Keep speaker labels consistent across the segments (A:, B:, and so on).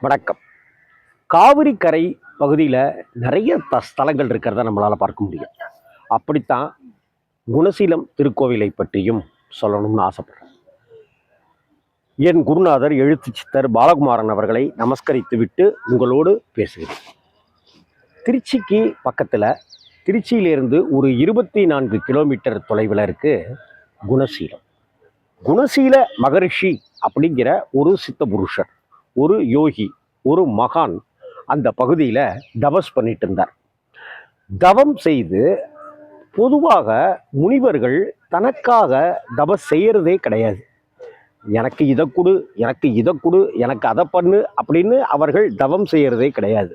A: வணக்கம். காவிரி கரை பகுதியில் நிறைய த ஸ்தலங்கள் இருக்கிறத நம்மளால் பார்க்க முடியும். அப்படித்தான் குணசீலம் திருக்கோவிலை பற்றியும் சொல்லணும்னு ஆசைப்படுறேன். என் குருநாதர் எழுத்து சித்தர் பாலகுமாரன் அவர்களை நமஸ்கரித்து விட்டு உங்களோடு பேசுகிறேன். திருச்சிக்கு பக்கத்தில் திருச்சியிலிருந்து ஒரு இருபத்தி நான்கு கிலோமீட்டர் தொலைவில் இருக்கு குணசீலம். குணசீல மகரிஷி அப்படிங்கிற ஒரு சித்த புருஷர். ஒரு யோகி ஒரு மகான் அந்த பகுதியில் தபஸ் பண்ணிட்டு இருந்தார். தவம் செய்து பொதுவாக முனிவர்கள் தனக்காக தபஸ் செய்கிறதே கிடையாது. எனக்கு இதை கொடு எனக்கு இதை கொடு எனக்கு அதை பண்ணு அப்படின்னு அவர்கள் தவம் செய்கிறதே கிடையாது.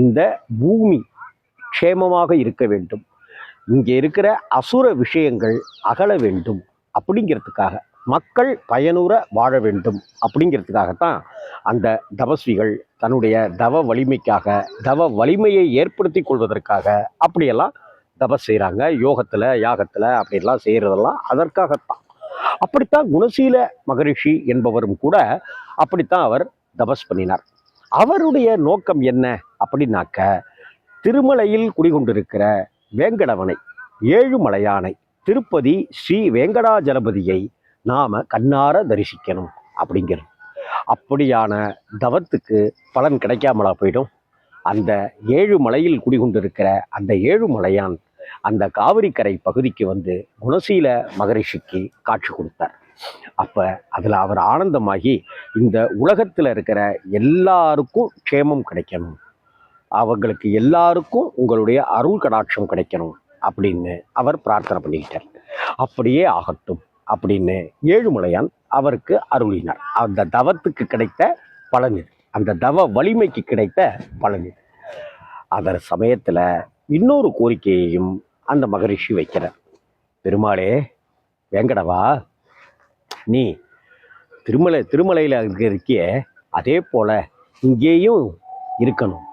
A: இந்த பூமி க்ஷேமமாக இருக்க வேண்டும். இங்கே இருக்கிற அசுர விஷயங்கள் அகல வேண்டும் அப்படிங்கிறதுக்காக. மக்கள் பயனுற வாழ வேண்டும் அப்படிங்கிறதுக்காகத்தான் அந்த தபஸ்விகள் தன்னுடைய தவ வலிமைக்காக தவ வலிமையை ஏற்படுத்தி கொள்வதற்காக அப்படியெல்லாம் தபஸ் செய்கிறாங்க யோகத்தில் யாகத்தில் அப்படியெல்லாம் செய்கிறதெல்லாம் அதற்காகத்தான். அப்படித்தான் குணசீல மகரிஷி என்பவரும் கூட அப்படித்தான் அவர் தபஸ் பண்ணினார். அவருடைய நோக்கம் என்ன அப்படின்னாக்க திருமலையில் குடிகொண்டிருக்கிற வேங்கடவனை ஏழுமலையானை திருப்பதி ஸ்ரீ வேங்கடாஜலபதியை நாம் கண்ணார தரிசிக்கணும் அப்படிங்கிறது. அப்படியான தவத்துக்கு பலன் கிடைக்காமலா போயிடும். அந்த ஏழு மலையில் குடிகொண்டிருக்கிற அந்த ஏழு மலையான் அந்த காவிரிக்கரை பகுதிக்கு வந்து குணசீல மகரிஷிக்கு காட்சி கொடுத்தார். அப்போ அதில் அவர் ஆனந்தமாகி இந்த உலகத்தில் இருக்கிற எல்லாருக்கும் க்ஷேமம் கிடைக்கணும். அவங்களுக்கு எல்லாருக்கும் உங்களுடைய அருள் கடாட்சம் கிடைக்கணும் அப்படின்னு அவர் பிரார்த்தனை பண்ணிக்கிட்டார். அப்படியே ஆகட்டும். அப்படின்னு ஏழுமலையான் அவருக்கு அருளினார். அந்த தவத்துக்கு கிடைத்த பலன் அந்த தவ வலிமைக்கு கிடைத்த பலன் அதர் சமயத்தில் இன்னொரு கோரிக்கையையும் அந்த மகரிஷி வைக்கிறார். பெருமாளே வேங்கடவா நீ திருமலை திருமலையில் இருக்கிய அதே போல் இங்கேயும் இருக்கணும்.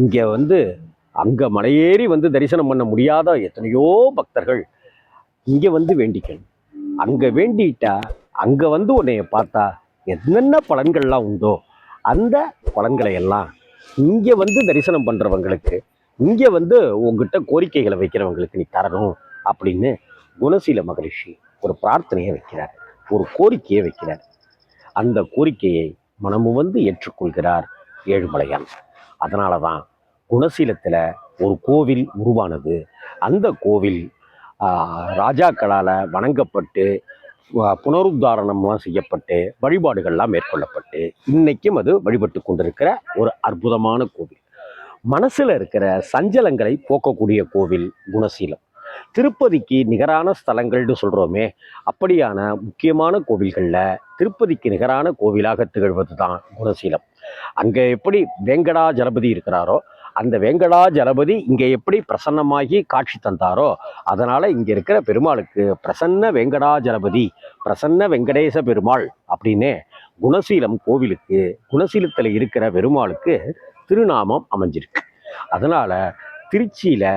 A: இங்கே வந்து அங்கே மலையேறி வந்து தரிசனம் பண்ண முடியாத எத்தனையோ பக்தர்கள் இங்கே வந்து வேண்டிக்கணும். அங்கே வேண்டிட்டா அங்கே வந்து உன்னைய பார்த்தா என்னென்ன பலன்கள்லாம் உண்டோ அந்த பலன்களை எல்லாம் இங்கே வந்து தரிசனம் பண்ணுறவங்களுக்கு இங்கே வந்து உங்ககிட்ட கோரிக்கைகளை வைக்கிறவங்களுக்கு நீ தரணும் அப்படின்னு குணசீல மகரிஷி ஒரு பிரார்த்தனையை வைக்கிறார் ஒரு கோரிக்கையை வைக்கிறார். அந்த கோரிக்கையை மனமு வந்து ஏற்றுக்கொள்கிறார் ஏழுமலையான். அதனால தான் குணசீலத்தில் ஒரு கோவில் உருவானது. அந்த கோவில் ராஜாக்களால் வணங்கப்பட்டு புனருத்தாரணம்லாம் செய்யப்பட்டு வழிபாடுகள்லாம் மேற்கொள்ளப்பட்டு இன்றைக்கும் அது வழிபட்டு கொண்டிருக்கிற ஒரு அற்புதமான கோவில். மனசில் இருக்கிற சஞ்சலங்களை போக்கக்கூடிய கோவில் குணசீலம். திருப்பதிக்கு நிகரான ஸ்தலங்கள்னு சொல்கிறோமே அப்படியான முக்கியமான கோவில்களில் திருப்பதிக்கு நிகரான கோவிலாக திகழ்வது தான் குணசீலம். அங்கே எப்படி வேங்கடாஜலபதி இருக்கிறாரோ அந்த வெங்கடாஜலபதி இங்கே எப்படி பிரசன்னமாகி காட்சி தந்தாரோ அதனால் இங்கே இருக்கிற பெருமாளுக்கு பிரசன்ன வெங்கடாஜலபதி பிரசன்ன வெங்கடேச பெருமாள் அப்படின்னே குணசீலம் கோவிலுக்கு குணசீலத்தில் இருக்கிற பெருமாளுக்கு திருநாமம் அமைஞ்சிருக்கு. அதனால் திருச்சியில்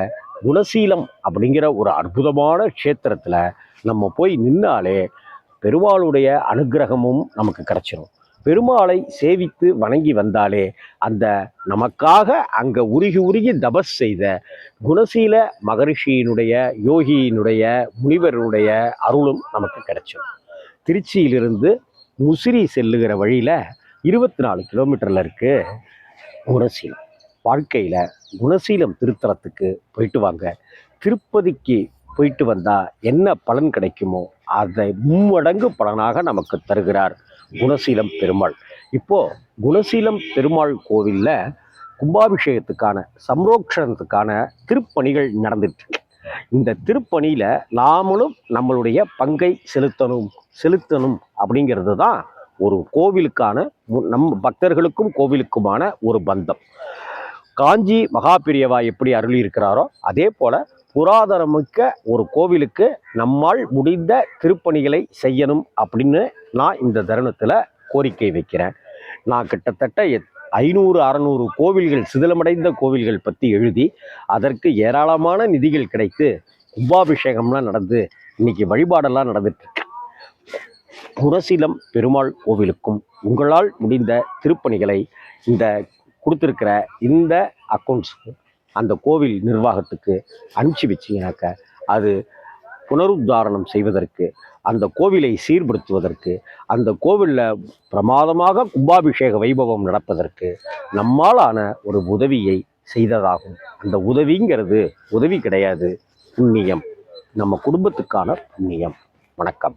A: குணசீலம் அப்படிங்கிற ஒரு அற்புதமான க்ஷேத்திரத்தில் நம்ம போய் நின்னாலே பெருமாளுடைய அனுக்கிரகமும் நமக்கு கிடைச்சிரும். பெருமாளை சேவித்து வணங்கி வந்தாலே அந்த நமக்காக அங்கே உருகி உருகி தபஸ் செய்த குணசீல மகரிஷியினுடைய யோகியினுடைய முனிவருடைய அருளும் நமக்கு கிடைச்சிடும். திருச்சியிலிருந்து முசிறி செல்லுகிற வழியில் இருபத்தி நாலு கிலோமீட்டரில் இருக்கு குணசீலம். வாழ்க்கையில் குணசீலம் திருத்தலத்துக்கு போயிட்டு வாங்க. திருப்பதிக்கு போயிட்டு வந்தால் என்ன பலன் கிடைக்குமோ அதை மும்மடங்கு பலனாக நமக்கு தருகிறார் குணசீலம் பெருமாள். இப்போ குணசீலம் பெருமாள் கோவிலில் கும்பாபிஷேகத்துக்கான சம்ரோக்ஷணத்துக்கான திருப்பணிகள் நடந்துட்டு இந்த திருப்பணியில் நாமளும் நம்மளுடைய பங்கை செலுத்தணும் செலுத்தணும் அப்படிங்கிறது தான் ஒரு கோவிலுக்கான நம் பக்தர்களுக்கும் கோவிலுக்குமான ஒரு பந்தம். காஞ்சி மகாபிரியவா எப்படி அருளி இருக்கிறாரோ அதே போல் புராதனமிக்க ஒரு கோவிலுக்கு நம்மால் முடிந்த திருப்பணிகளை செய்யணும் அப்படின்னு நான் இந்த தருணத்தில் கோரிக்கை வைக்கிறேன். நான் கிட்டத்தட்ட எத்- ஐநூறு அறநூறு கோவில்கள் சிதிலமடைந்த கோவில்கள் பற்றி எழுதி அதற்கு ஏராளமான நிதிகள் கிடைத்து கும்பாபிஷேகம்லாம் நடந்து இன்னைக்கு வழிபாடெல்லாம் நடந்துட்டு புரசிலம் பெருமாள் கோவிலுக்கும் உங்களால் முடிந்த திருப்பணிகளை இந்த கொடுத்துருக்கிற இந்த அக்கௌண்ட்ஸுக்கு அந்த கோவில் நிர்வாகத்துக்கு அனுப்பிச்சி வச்சிங்கனாக்க அது புனருத்தாரணம் செய்வதற்கு அந்த கோவிலை சீர்படுத்துவதற்கு அந்த கோவிலில் பிரமாதமாக கும்பாபிஷேக வைபவம் நடப்பதற்கு நம்மாலான ஒரு உதவியை செய்ததாகும். அந்த உதவிங்கிறது உதவி கிடையாது புண்ணியம். நம்ம குடும்பத்துக்கான புண்ணியம். வணக்கம்.